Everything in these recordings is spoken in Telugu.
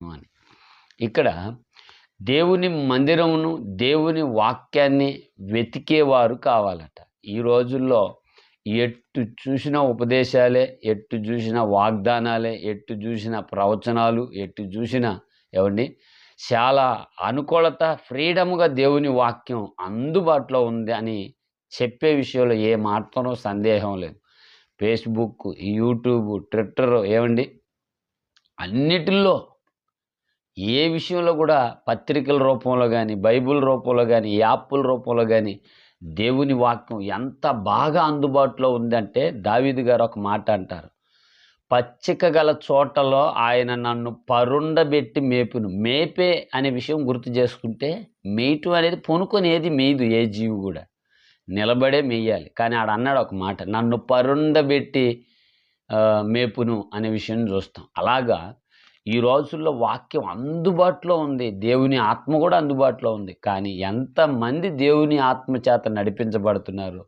అని. ఇక్కడ దేవుని మందిరమును దేవుని వాక్యాన్ని వెతికేవారు కావాలట. ఈ రోజుల్లో ఎట్టు చూసిన ఉపదేశాలే ఎట్టు చూసిన వాగ్దానాలే ఎట్టు చూసిన ప్రవచనాలు ఎట్టు చూసిన ఏమండి చాలా అనుకూలత ఫ్రీడమ్గా దేవుని వాక్యం అందుబాటులో ఉంది అని చెప్పే విషయంలో ఏ మాత్రం సందేహం లేదు. ఫేస్బుక్ యూట్యూబ్ ట్విట్టర్ ఏమండి అన్నిటిల్లో ఏ విషయంలో కూడా పత్రికల రూపంలో కానీ బైబిల్ రూపంలో కానీ యాప్ల రూపంలో కానీ దేవుని వాక్యం ఎంత బాగా అందుబాటులో ఉందంటే దావీదు గారు ఒక మాట అంటారు. పచ్చిక గల చోటలో ఆయన నన్ను పరుండబెట్టి మేపును. మేపే అనే విషయం గుర్తు చేసుకుంటే మేయటం అనేది పొనుకొని మేయదు ఏ జీవి కూడా. నిలబడే మేయాలి. కానీ ఆడ అన్నాడు ఒక మాట నన్ను పరుండబెట్టి మేపును అనే విషయం చూస్తాం. అలాగా ఈ రోజుల్లో వాక్యం అందుబాటులో ఉంది. దేవుని ఆత్మ కూడా అందుబాటులో ఉంది. కానీ ఎంతమంది దేవుని ఆత్మ చేత నడిపించబడుతున్నారు?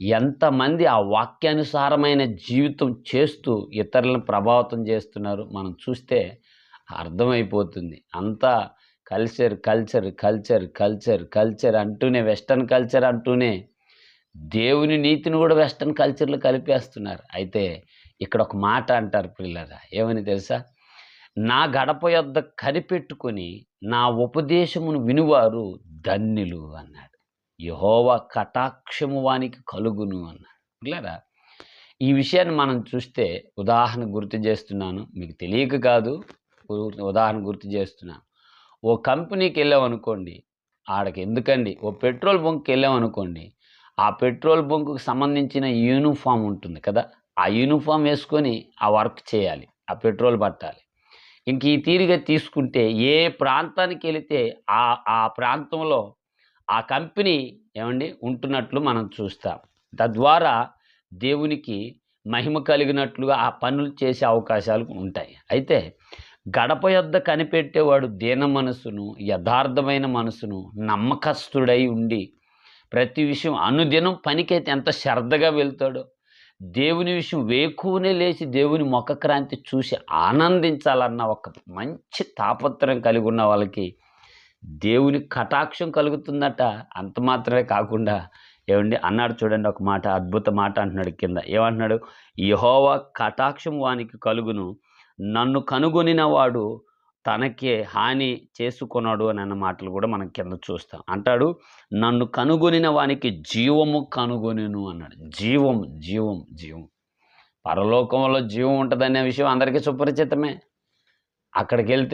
ఎంతమంది ఆ వాక్యానుసారమైన జీవితం చేస్తూ ఇతరులను ప్రభావితం చేస్తున్నారు? మనం చూస్తే అర్థమైపోతుంది. అంతా culture culture culture culture culture అంటూనే వెస్టర్న్ కల్చర్ అంటూనే దేవుని నీతిని కూడా వెస్టర్న్ కల్చర్లో కలిపేస్తున్నారు. అయితే ఇక్కడ ఒక మాట అంటారు పిల్లరా. ఏమని తెలుసా? నా గడప యొద్ద కనిపెట్టుకొని నా ఉపదేశమును వినువారు ధన్యులు అన్నాడు. యహోవ కటాక్షము వానికి కలుగును అన్నాడు. లేదా ఈ విషయాన్ని మనం చూస్తే ఉదాహరణ గుర్తు చేస్తున్నాను. మీకు తెలియక కాదు ఉదాహరణ గుర్తు చేస్తున్నాను. ఓ కంపెనీకి వెళ్ళామనుకోండి ఆడకి ఎందుకండి? ఓ పెట్రోల్ బంక్కి వెళ్ళామనుకోండి ఆ పెట్రోల్ బంకుకు సంబంధించిన యూనిఫామ్ ఉంటుంది కదా ఆ యూనిఫామ్ వేసుకొని ఆ వర్క్ చేయాలి ఆ పెట్రోల్ పట్టాలి. ఇంక ఈ తీరిగా తీసుకుంటే ఏ ప్రాంతానికి వెళితే ఆ ఆ ప్రాంతంలో ఆ కంపెనీ ఏమండి? ఉంటున్నట్లు మనం చూస్తాం. తద్వారా దేవునికి మహిమ కలిగినట్లుగా ఆ పనులు చేసే అవకాశాలు ఉంటాయి. అయితే గడప యొద్ద కనిపెట్టేవాడు దీన మనసును యథార్థమైన మనసును నమ్మకస్తుడై ఉండి ప్రతి విషయం అనుదినం పనికైతే ఎంత శ్రద్ధగా వెళ్తాడో దేవుని విషయం వేకువనే లేచి దేవుని ముఖ క్రాంతి చూసి ఆనందించాలన్న ఒక మంచి తాపత్రయం కలిగి ఉన్న వాళ్ళకి దేవుని కటాక్షం కలుగుతుందట. అంత మాత్రమే కాకుండా ఏమండి? అన్నాడు చూడండి ఒక మాట అద్భుత మాట అంటున్నాడు కింద. ఏమంటున్నాడు? యహోవా కటాక్షం వానికి కలుగును. నన్ను కనుగొనిన వాడు తనకే హాని చేసుకున్నాడు అని అన్న మాటలు కూడా మనం కింద చూస్తాం. అంటాడు నన్ను కనుగొనిన వానికి జీవము కనుగొనిను అన్నాడు. జీవం జీవం జీవం. పరలోకంలో జీవం ఉంటుందనే విషయం అందరికీ సుపరిచితమే. అక్కడికి వెళ్తే